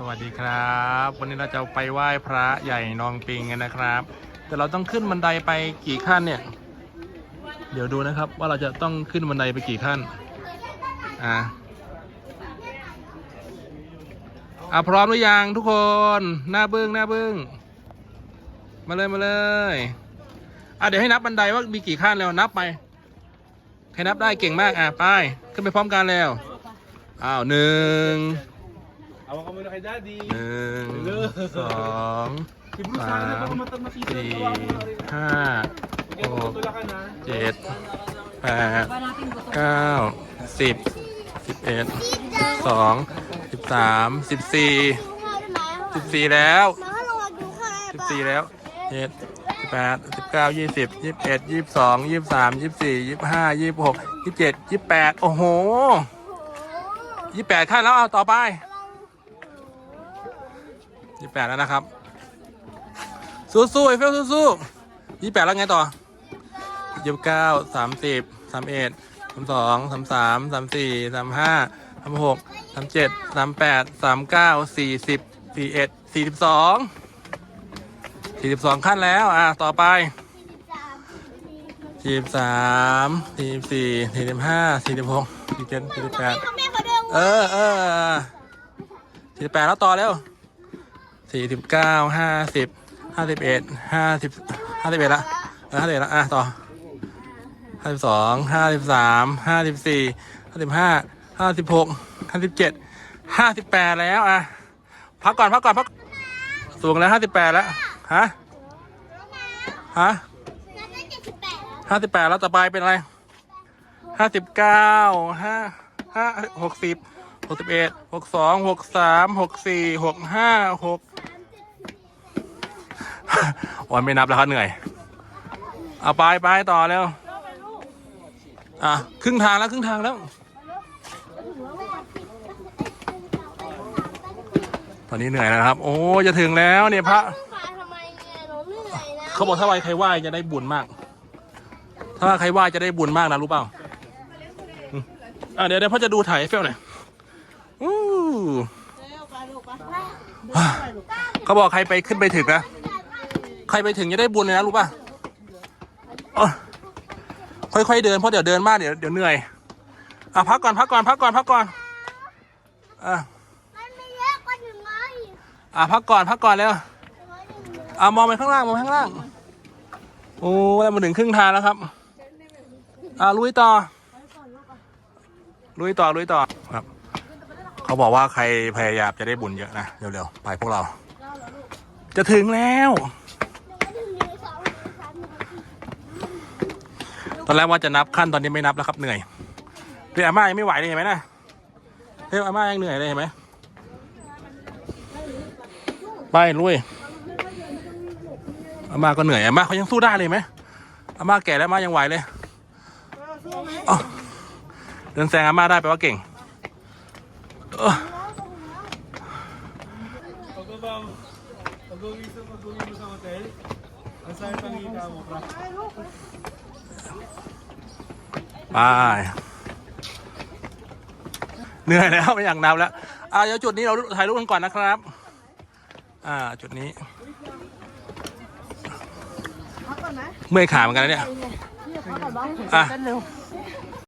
สวัสดีครับ วันนี้เราจะไปไหว้พระใหญ่นองปิงกันนะครับ แต่เราต้องขึ้นบันไดไปกี่ขั้นเนี่ย เดี๋ยวดูนะครับว่าเราจะต้องขึ้นบันไดไปกี่ขั้นอ่าอะพร้อมหรือยังทุกคน หน้าบึ้งหน้าบึ้งมาเลยมาเลยอะเดี๋ยวให้นับบันไดว่ามีกี่ขั้นแล้วนับไปใครนับได้เก่งมากอะไปขึ้นไปพร้อมกันแล้วอ้าวหนึ่ง kay Daddy. หนึ่งสอง Si Bruce, sana na baka mat- masisip. สี่ Awa mo na rin. ห้า Kaya tutulakan na. เจ็ดแปดเก้าสิบสิบเอ็ดสองสิบสามสิบสี่สิบสี่แล้วสิบสี่แล้วเจ็ดสิบแปดสิบเก้ายี่สิบยี่สิบเอ็ดยี่สิบสองยี่สิบสามยี่สิบสี่ยี่สิบห้ายี่สิบหกยี่สิบเจ็ดยี่สิบแปดโอ้โหยี่สิบแปดขั้นแล้วเอาต่อไป ยี่สิบแปดแล้วนะครับ สู้ๆไอ้เฟลสู้ๆยี่สิบแปดแล้วไงต่อยี่สิบเก้าสามสิบสามเอ็ดสามสองสามสามสามสี่สามห้าสามหกสามเจ็ดสามแปดสามเก้าสี่สิบสี่เอ็ดสี่สิบสองสี่สิบสองขั้นแล้วอะต่อไปสี่สิบสามสี่สิบสี่สี่สิบห้าสี่สิบหกสี่สิบเจ็ดสี่สิบแปดเขาแม่เขาเดินเออเออสี่สิบแปดแล้วต่อแล้ว สี่สิบเก้าห้าสิบห้าสิบเอ็ดห้าสิบห้าสิบเอ็ดละห้าสิบเอ็ดละอะต่อห้าสิบสองห้าสิบสามห้าสิบสี่ห้าสิบห้าห้าสิบหกห้าสิบเจ็ดห้าสิบแปดแล้วอะพักก่อนพักก่อนพักสูงแล้วห้าสิบแปดแล้วฮะฮะนั่นได้เจ็ดสิบแปดแล้วห้าสิบแปดแล้วต่อไปเป็นอะไรห้าสิบเก้าห้าห้าหกสิบหกสิบเอ็ดหกสองหกสามหกสี่หกห้าหก วันไม่นับแล้วครับเหนื่อย เอาไปไปต่อแล้วอะครึ่งทางแล้วครึ่งทางแล้ว ตอนนี้เหนื่อยแล้วนะครับ โอ้จะถึงแล้วเนี่ยพระมาทำไมเนี่ยหนูเหนื่อยนะเขาบอกถ้าใครไหว้จะได้บุญมาก ถ้าใครไหว้จะได้บุญมากนะรู้เปล่าอืมอะเดี๋ยวเดี๋ยวพ่อจะดูถ่ายให้เฟลหน่อยอู้เขาบอกใครไปขึ้นไปถึงนะ ใครไปถึงจะได้บุญเลยนะรู้ป่ะอ๋อค่อยๆเดินเพราะเดี๋ยวเดินมากเดี๋ยวเดี๋ยวเหนื่อย อะพักก่อนพักก่อนพักก่อนพักก่อน อะมันไม่เยอะกว่าถึงไงอะพักก่อนพักก่อนแล้วอะมองไปข้างล่างมองไปข้างล่าง โอ้แล้วมาถึงครึ่งทางแล้วครับ อะลุยต่อ ลุยต่อลุยต่อครับ เขาบอกว่าใครพยายามจะได้บุญเยอะนะเร็วๆไปพวกเรา จะถึงแล้ว ตอนแรกว่าจะนับขั้นตอนนี้ไม่นับแล้วครับเหนื่อยเฮ้ยอาม่ายังไม่ไหวเลยเห็นไหมนะเฮ้ยอาม่ายังเหนื่อยเลยเห็นไหมไปลุยอาม่าก็เหนื่อยอาม่าเขายังสู้ได้เลยเห็นไหมอาม่าแก่แล้วอาม่ายังไหวเลยอ๋อเดินแซงอาม่าได้แปลว่าเก่ง ไป เหนื่อยแล้วไม่อยากนับแล้ว อ่าเดี๋ยวจุดนี้เราถ่ายรูปกันก่อนนะครับ อ่าจุดนี้เมื่อยขาเหมือนกันนะเนี่ย อะ